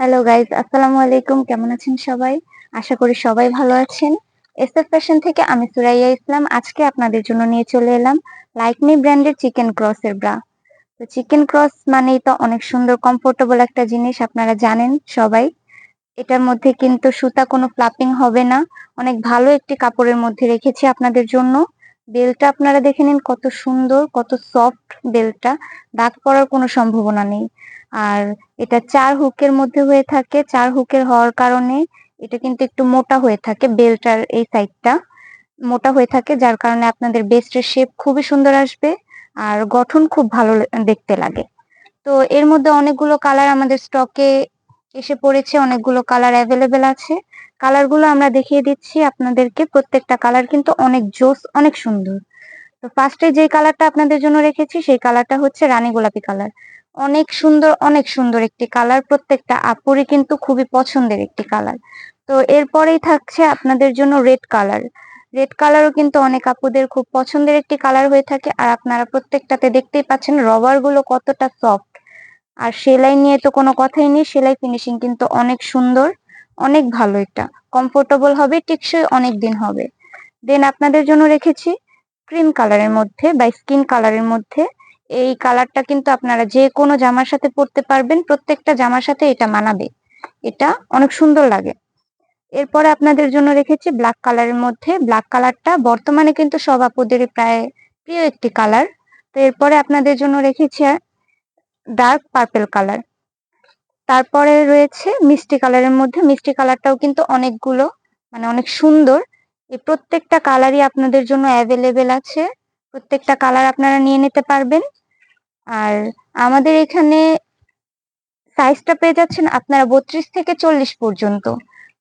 Hello guys আসসালামু আলাইকুম কেমন আছেন সবাই? আশা করি সবাই ভালো আছেন। এসএফ ফ্যাশন থেকে আমি সুরাইয়া ইসলাম। আজকে আপনাদের জন্য নিয়ে চলে এলাম লাইকমি ব্র্যান্ডের চিকেন ক্রসের ব্রা তো চিকেন ক্রস মানেই তো অনেক সুন্দর কমফোর্টেবল একটা জিনিস, আপনারা জানেন সবাই। এটার মধ্যে কিন্তু সুতা কোনো ফ্লাপিং হবে না। অনেক ভালো একটি কাপড়ের মধ্যে রেখেছি আপনাদের জন্য। বেলটা আপনারা দেখে নিন কত সুন্দর, কত সফট বেলটা। দাগ পড়ার কোনো সম্ভাবনা নেই। আর এটা চার হুকের মধ্যে হয়ে থাকে। চার হুকের হওয়ার কারণে এটা কিন্তু একটু মোটা হয়ে থাকে বেলটার এই সাইডটা মোটা হয়ে থাকে, যার কারণে আপনাদের বেস্টের শেপ খুবই সুন্দর আসবে আর গঠন খুব ভালো দেখতে লাগে। তো এর মধ্যে অনেকগুলো কালার আমাদের স্টকে এসে পড়েছে, অনেকগুলো কালার অ্যাভেলেবেল আছে। কালারগুলো আমরা দেখিয়ে দিচ্ছি আপনাদেরকে। প্রত্যেকটা কালার কিন্তু অনেক জোস, অনেক সুন্দর। তো ফার্স্টে যে কালারটা আপনাদের জন্য রেখেছি, সেই কালারটা হচ্ছে রানী গোলাপি কালার অনেক সুন্দর অনেক সুন্দর একটি কালার প্রত্যেকটা আপুরই কিন্তু খুবই পছন্দের একটি কালার তো এরপরেই থাকছে আপনাদের জন্য রেড কালার রেড কালারও কিন্তু অনেক আপুদের খুব পছন্দের একটি কালার হয়ে থাকে। আর আপনারা প্রত্যেকটাতে দেখতেই পাচ্ছেন রবারগুলো কতটা সফট আর সেলাই নিয়ে তো কোনো কথাই নেই, সেলাই ফিনিশিং কিন্তু অনেক সুন্দর, অনেক ভালো এটা। কমফোর্টেবল হবে, টেকসই অনেক দিন হবে। দেন আপনাদের জন্য রেখেছি ক্রিম কালারের মধ্যে বা স্কিন কালারের মধ্যে। এই কালারটা কিন্তু আপনারা যে কোনো জামার সাথে পরতে পারবেন, প্রত্যেকটা জামার সাথে এটা মানাবে। এটা অনেক সুন্দর লাগে। এরপরে আপনাদের জন্য রেখেছি ব্ল্যাক কালারের মধ্যে। ব্ল্যাক কালারটা বর্তমানে কিন্তু সব আপুদেরই প্রায় প্রিয় একটি কালার তো এরপরে আপনাদের জন্য রেখেছি ডার্ক পার্পেল কালার তারপরে রয়েছে মিষ্টি কালারের মধ্যে। মিষ্টি কালারটাও কিন্তু অনেকগুলো মানে অনেক সুন্দর। এই প্রত্যেকটা কালারই আপনাদের জন্য অ্যাভেলেবেল আছে। প্রত্যেকটা কালার আপনারা নিয়ে নিতে পারবেন। আর আমাদের এখানে সাইজটা পেয়ে যাচ্ছেন আপনারা বত্রিশ থেকে চল্লিশ পর্যন্ত।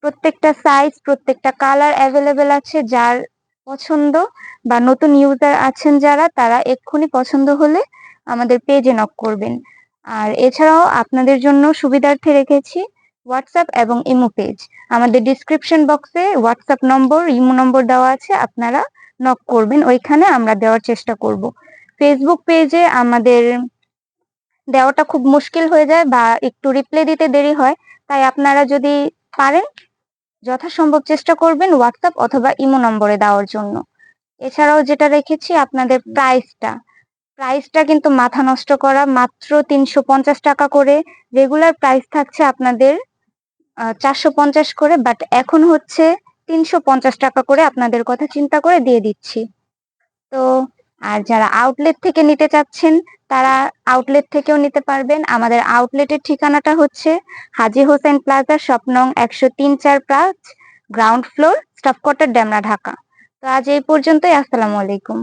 প্রত্যেকটা সাইজ প্রত্যেকটা কালার অ্যাভেলেবেল আছে। যার পছন্দ বা নতুন ইউজার আছেন যারা, তারা এক্ষুনি পছন্দ হলে আমাদের পেজে নক করবেন। আর এছাড়াও আপনাদের জন্য সুবিধার্থে রেখেছি হোয়াটসঅ্যাপ এবং ইমো পেজ আমাদের description box WhatsApp number imo number দেওয়া আছে, আপনারা নক করবেন। ওইখানে আমরা দেওয়ার চেষ্টা করব। ফেসবুক পেজে আমাদের দেওয়াটা খুব মুশকিল হয়ে যায় বা একটু রিপ্লাই দিতে দেরি হয়, তাই আপনারা যদি পারেন যথাসম্ভব চেষ্টা করবেন হোয়াটসঅ্যাপ অথবা ইমো নম্বরে দেওয়ার জন্য। এছাড়াও যেটা রেখেছি আপনাদের প্রাইসটা প্রাইসটা কিন্তু মাথা নষ্ট করা মাত্র তিনশো পঞ্চাশ টাকা করে। রেগুলার প্রাইস থাকছে আপনাদের চারশো পঞ্চাশ করে বাট এখন হচ্ছে তিনশো পঞ্চাশ টাকা করে আপনাদের কথা চিন্তা করে দিয়ে দিচ্ছি। তো আর যারা আউটলেট থেকে নিতে চাচ্ছেন, তারা আউটলেট থেকেও নিতে পারবেন। আমাদের আউটলেটের ঠিকানাটা হচ্ছে হাজি হোসেন প্লাজা, স্বপ্নং একশো তিন চার পাঁচ ground floor staff quarter Demra Dhaka. তো আজ এই পর্যন্তই। আসসালামু আলাইকুম।